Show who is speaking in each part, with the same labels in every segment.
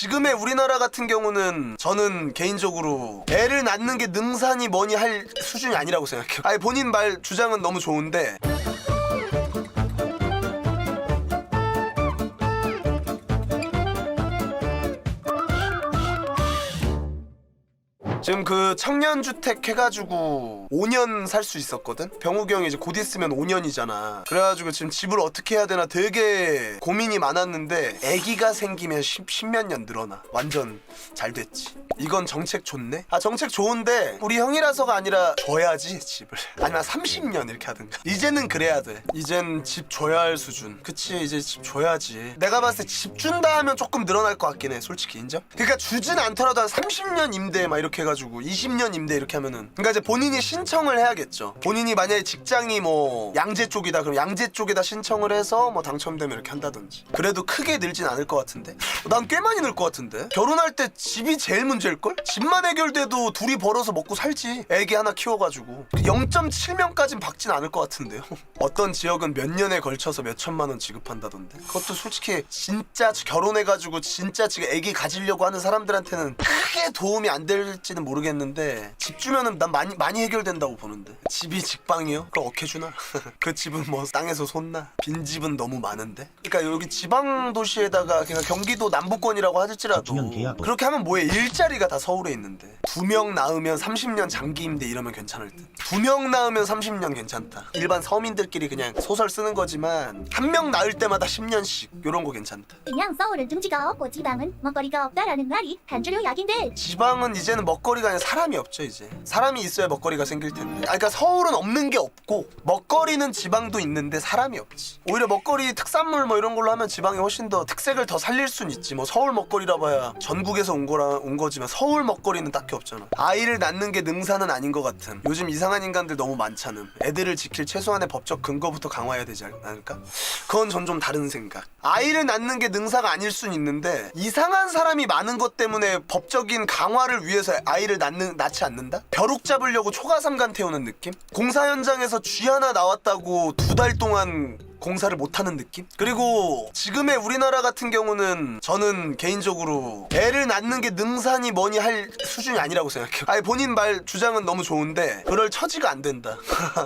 Speaker 1: 지금의 우리나라 같은 경우는 저는 개인적으로 애를 낳는 게 능산이 뭐니 할 수준이 아니라고 생각해요. 아니 본인 말 주장은 너무 좋은데 지금 그 청년주택 해가지고 5년 살 수 있었거든? 형이 이제 곧 있으면 5년이잖아. 그래가지고 지금 집을 어떻게 해야 되나 되게 고민이 많았는데 아기가 생기면 10, 몇년 늘어나. 완전 잘 됐지. 이건 정책 좋네? 아 정책 좋은데 우리 형이라서가 아니라 줘야지 집을. 아니면 30년 이렇게 하든가. 이제는 그래야 돼. 이젠 집 줘야 할 수준. 그치 이제 집 줘야지. 내가 봤을 때 집 준다 하면 조금 늘어날 것 같긴 해. 솔직히 인정? 그러니까 주진 않더라도 한 30년 임대 막 이렇게 해가지고 20년 임대 이렇게 하면은 그러니까 이제 본인이 신청을 해야겠죠. 본인이 만약에 직장이 뭐 양재 쪽이다 그럼 양재 쪽에다 신청을 해서 뭐 당첨되면 이렇게 한다든지. 그래도 크게 늘진 않을 것 같은데. 난 꽤 많이 늘 것 같은데. 결혼할 때 집이 제일 문제일 걸? 집만 해결돼도 둘이 벌어서 먹고 살지. 애기 하나 키워가지고 0.7명까진 받진 않을 것 같은데요. 어떤 지역은 몇 년에 걸쳐서 몇 천만 원 지급한다던데. 그것도 솔직히 진짜 결혼해가지고 진짜 지금 애기 가지려고 하는 사람들한테는 크게 도움이 안 될지는 모르겠는데 집 주면은 난 많이 많이 해결된다고 보는데 집이 직방이요? 그거 어케 주나? 그 집은 뭐 땅에서 솟나? 빈 집은 너무 많은데. 그러니까 여기 지방 도시에다가 그냥 경기도 남부권이라고
Speaker 2: 계약은.
Speaker 1: 그렇게 하면 뭐해 일자리가 다 서울에 있는데 두 명 낳으면 30년 장기 임대 이러면 괜찮을 듯. 두 명 낳으면 30년 괜찮다. 일반 서민들끼리 그냥 소설 쓰는 거지만 한 명 낳을 때마다 10년씩 이런 거 괜찮다.
Speaker 3: 그냥 서울은 둥지가 없고 지방은 먹거리가 없다라는 말이 한 줄로 약인데
Speaker 1: 지방은 이제는 먹 거리가 아니라 사람이 없죠 이제. 사람이 있어야 먹거리가 생길 텐데. 아 그러니까 서울은 없는 게 없고 먹거리는 지방도 있는데 사람이 없지. 오히려 먹거리 특산물 뭐 이런 걸로 하면 지방이 훨씬 더 특색을 더 살릴 순 있지. 뭐 서울 먹거리라 봐야 전국에서 온 거라 온 거지만 서울 먹거리는 딱히 없잖아. 아이를 낳는 게 능사는 아닌 것 같은. 요즘 이상한 인간들 너무 많잖음. 애들을 지킬 최소한의 법적 근거부터 강화해야 되지 않을까? 그건 전 좀 다른 생각. 아이를 낳는 게 능사가 아닐 순 있는데 이상한 사람이 많은 것 때문에 법적인 강화를 위해서 아이 를 낳는 낳지 않는다? 벼룩 잡으려고 초가삼간 태우는 느낌? 공사 현장에서 쥐 하나 나왔다고 두 달 동안 공사를 못하는 느낌? 그리고 지금의 우리나라 같은 경우는 저는 개인적으로 애를 낳는 게 능산이 뭐니 할 수준이 아니라고 생각해요. 아니 본인 말 주장은 너무 좋은데 그럴 처지가 안 된다.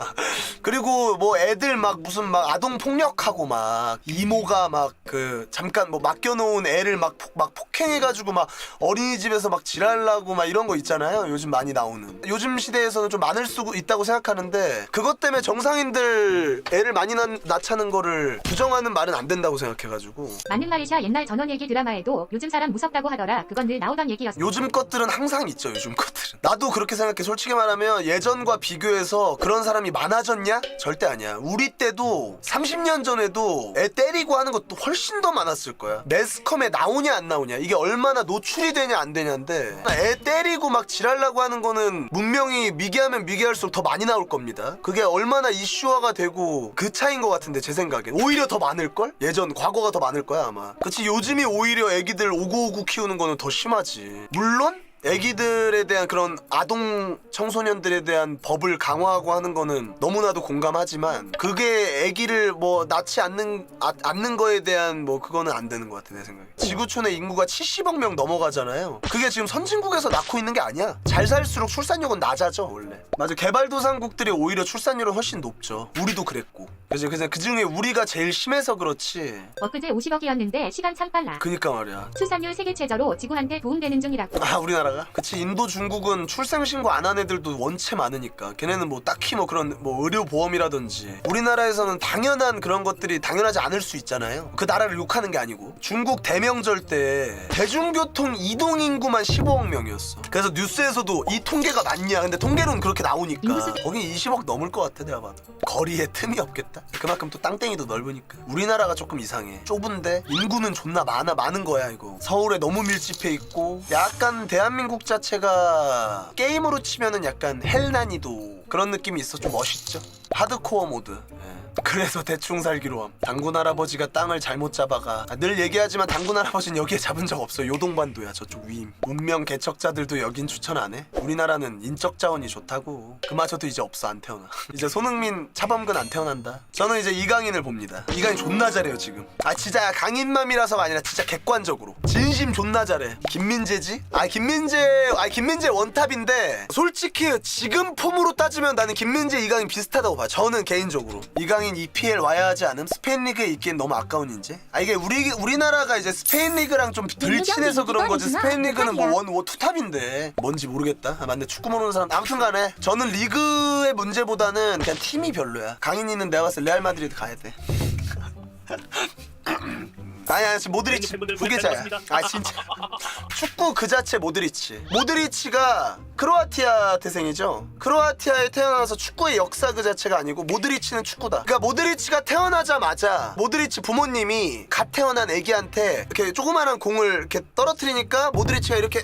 Speaker 1: 그리고 뭐 애들 막 무슨 막 아동 폭력하고 막 이모가 막 그 잠깐 뭐 맡겨놓은 애를 막, 폭- 막 폭행해가지고 막 어린이집에서 막 지랄나고 막 이런 거 있잖아요. 요즘 많이 나오는. 요즘 시대에서는 좀 많을 수 있다고 생각하는데 그것 때문에 정상인들 애를 많이 낳, 낳자는 거를 부정하는 말은 안 된다고 생각해가지고.
Speaker 4: 맞는 말이샤 옛날 전원 얘기 드라마에도 요즘 사람 무섭다고 하더라. 그건 늘 나오던 얘기였어.
Speaker 1: 요즘 것들은 항상 있죠 요즘 것들은. 나도 그렇게 생각해. 솔직히 말하면 예전과 비교해서 그런 사람이 많아졌냐? 절대 아니야. 우리 때도 30년 전에도 애 때리고 하는 것도 훨씬 더 많았을 거야. 매스컴에 나오냐 안 나오냐. 이게 얼마나 노출이 되냐 안 되냐인데. 애 때리고 막 지랄라고 하는 거는 문명이 미개하면 미개할수록 더 많이 나올 겁니다. 그게 얼마나 이슈화가 되고 그 차인 것 같은데 제 생각엔. 오히려 더 많을걸? 예전 과거가 더 많을 거야 아마. 그치 요즘이 오히려 애기들 오구오구 키우는 거는 더 심하지. 물론 애기들에 대한 그런 아동 청소년들에 대한 법을 강화하고 하는 거는 너무나도 공감하지만 그게 애기를 뭐 낳지 않는 아, 않는 거에 대한 뭐 그거는 안 되는 것 같아 내 생각에. 지구촌의 인구가 70억 명 넘어가잖아요. 그게 지금 선진국에서 낳고 있는 게 아니야. 잘 살수록 출산율은 낮아져 원래. 맞아. 개발도상국들이 오히려 출산율은 훨씬 높죠. 우리도 그랬고. 그래서 그래서 그 중에 우리가 제일 심해서 그렇지.
Speaker 4: 엊그제 50억이었는데 시간 참 빨라.
Speaker 1: 그니까 말이야.
Speaker 4: 출산율 세계 최저로 지구한테 도움되는 중이라고.
Speaker 1: 아 우리나라 가? 그치 인도 중국은 출생신고 안 한 애들도 원체 많으니까. 걔네는 뭐 딱히 뭐 그런 뭐 의료보험이라든지. 우리나라에서는 당연한 그런 것들이 당연하지 않을 수 있잖아요. 그 나라를 욕하는 게 아니고. 중국 대명절 때 대중교통 이동 인구만 15억 명이었어. 그래서 뉴스에서도 이 통계가 맞냐? 근데 통계로는 그렇게 나오니까. 거긴 20억 넘을 것 같아 내가 봐도. 거리에 틈이 없겠다. 그만큼 또 땅땡이도 넓으니까. 우리나라가 조금 이상해. 좁은데 인구는 존나 많아 많은 거야 이거. 서울에 너무 밀집해 있고. 약간 대한민국 자체가 게임으로 치면은 약간 헬 난이도 그런 느낌이 있어 좀 멋있죠 하드코어 모드. 예. 그래서 대충 살기로 함. 당군 할아버지가 땅을 잘못 잡아가. 아, 늘 얘기하지만 당군 할아버지는 여기에 잡은 적 없어. 요동반도야 저쪽 위임. 문명 개척자들도 여긴 추천 안 해. 우리나라는 인적 자원이 좋다고. 그마저도 이제 없어 안 태어나. 이제 손흥민 차범근 안 태어난다. 저는 이제 이강인을 봅니다. 이강인 존나 잘해요 지금. 아 진짜 강인맘이라서가 아니라 진짜 객관적으로. 진심 존나 잘해. 김민재지? 아 김민재 아 김민재 원탑인데 솔직히 지금 폼으로 따지면 나는 김민재 이강인 비슷하다고 봐. 저는 개인적으로 이강인 EPL 와야 하지 않음? 스페인 리그에 있기엔 너무 아까운 인재? 아 이게 우리 우리나라가 이제 스페인 리그랑 좀 덜 친해서 그런 거지. 스페인 리그는 뭐 원 원 투탑인데 뭔지 모르겠다. 아, 맞네 축구 모르는 사람. 아무튼간에 저는 리그의 문제보다는 그냥 팀이 별로야. 강인이는 내가 봤을 때 레알 마드리드 가야 돼. 아니 아니 지금 모드리치
Speaker 2: 고생하셨습니다.
Speaker 1: 아 진짜 축구 그 자체 모드리치 모드리치가 크로아티아 태생이죠. 크로아티아에 태어나서 축구의 역사 그 자체가 아니고 모드리치는 축구다. 그러니까 모드리치가 태어나자마자 모드리치 부모님이 갓 태어난 애기한테 이렇게 조그마한 공을 이렇게 떨어뜨리니까 모드리치가 이렇게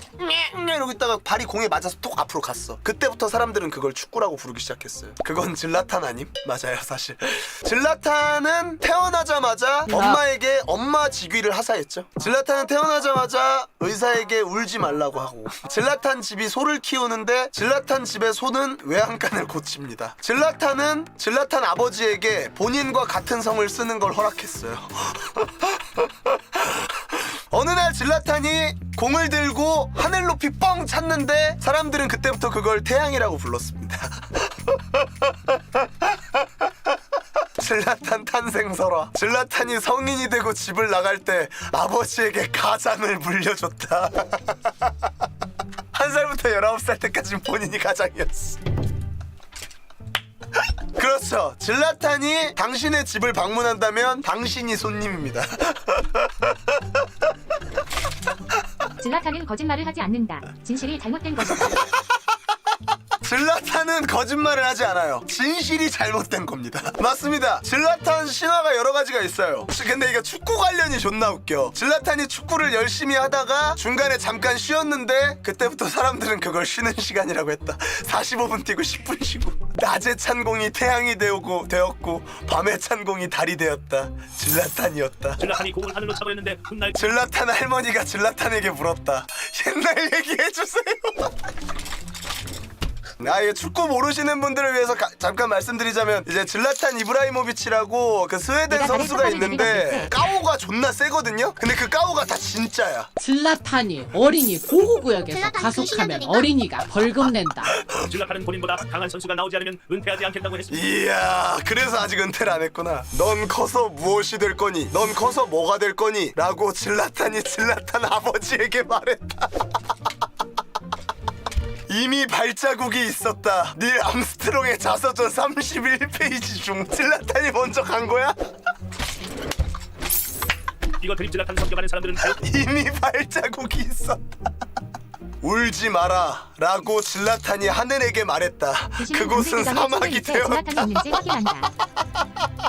Speaker 1: 이러고 있다가 발이 공에 맞아서 톡 앞으로 갔어. 그때부터 사람들은 그걸 축구라고 부르기 시작했어요. 그건 질라탄 아님? 맞아요 사실. 질라탄은 태어나자마자 엄마에게 엄마 직위를 하사했죠. 질라탄은 태어나자마자 의사에게 울지 말라고 하고. 질라탄 집이 소를 키우는 데 질라탄 집의 소는 외양간을 고칩니다 질라탄은 질라탄 아버지에게 본인과 같은 성을 쓰는 걸 허락했어요 어느 날 질라탄이 공을 들고 하늘 높이 뻥 찼는데 사람들은 그때부터 그걸 태양이라고 불렀습니다. 질라탄 탄생설화. 질라탄이 성인이 되고 집을 나갈 때 아버지에게 가장을 물려줬다. 한 살부터 19살 때까지 본인이 가장이었어. 그렇죠. 질라탄이 당신의 집을 방문한다면 당신이 손님입니다.
Speaker 4: 질라탄은 거짓말을 하지 않는다. 진실이 잘못된 것이다.
Speaker 1: 질라탄은 거짓말을 하지 않아요. 진실이 잘못된 겁니다. 맞습니다. 질라탄 신화가 여러 가지가 있어요. 지- 근데 이거 축구 관련이 존나 웃겨. 질라탄이 축구를 열심히 하다가 중간에 잠깐 쉬었는데 그때부터 사람들은 그걸 쉬는 시간이라고 했다. 45분 뛰고 10분 쉬고. 낮에 찬 공이 태양이 되었고, 되었고 밤에 찬 공이 달이 되었다. 질라탄이었다.
Speaker 2: 질라탄이 공을 하늘로 차버렸는데 훗날
Speaker 1: 질라탄 할머니가 질라탄에게 물었다. 옛날 얘기해 주세요. 아, 이게 축구 모르시는 분들을 위해서 가- 잠깐 말씀드리자면 이제 질라탄 이브라이모비치라고 그 스웨덴 선수가 있는데 까오가 존나 세거든요. 근데 그 까오가 다 진짜야.
Speaker 5: 질라탄이 어린이 보호구역에서
Speaker 3: 질라탄
Speaker 5: 가속하면
Speaker 3: 그
Speaker 5: 어린이가 벌금 낸다.
Speaker 2: 질라탄은 본인보다 강한 선수가 나오지 않으면 은퇴하지 않겠다고 했습니다.
Speaker 1: 이야, 그래서 아직 은퇴를 안 했구나. 넌 커서 무엇이 될 거니? 넌 커서 뭐가 될 거니? 라고 질라탄이 질라탄 아버지에게 말했다. 이미 발자국이 있었다. 닐 암스트롱의 자서전 31페이지 중 질라탄이 먼저 간 거야?
Speaker 2: 이거 드립 질라탄 성격하는 사람들은 다
Speaker 1: 이미 발자국이 있었다. 울지 마라 라고 질라탄이 하늘에게 말했다. 그곳은 사막이 되었다.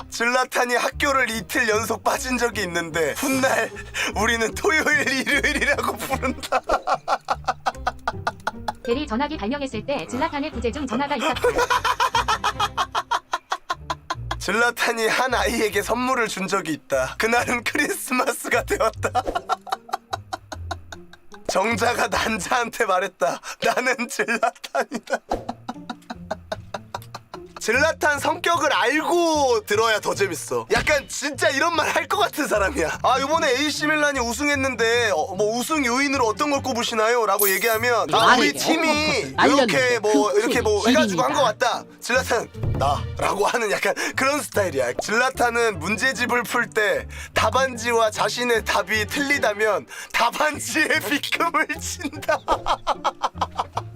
Speaker 1: 질라탄이 학교를 이틀 연속 빠진 적이 있는데 훗날 우리는 토요일 일요일이라고 부른다.
Speaker 4: 전화기 발명했을 때 질라탄의 부재 중 전화가 있었다.
Speaker 1: 질라탄이 한 아이에게 선물을 준 적이 있다. 그날은 크리스마스가 되었다. 정자가 난자한테 말했다. 나는 질라탄이다. 질라탄 성격을 알고 들어야 더 재밌어. 약간 진짜 이런 말 할 것 같은 사람이야. 아 이번에 AC 밀란이 우승했는데 어, 뭐 우승 요인으로 어떤 걸 꼽으시나요? 라고 얘기하면 아 우리 팀이 이렇게 뭐
Speaker 5: 그
Speaker 1: 이렇게 뭐
Speaker 5: 팀이
Speaker 1: 해가지고 한 것. 같다. 질라탄 나라고 하는 약간 그런 스타일이야. 질라탄은 문제집을 풀 때 답안지와 자신의 답이 틀리다면 답안지에 비금을 친다.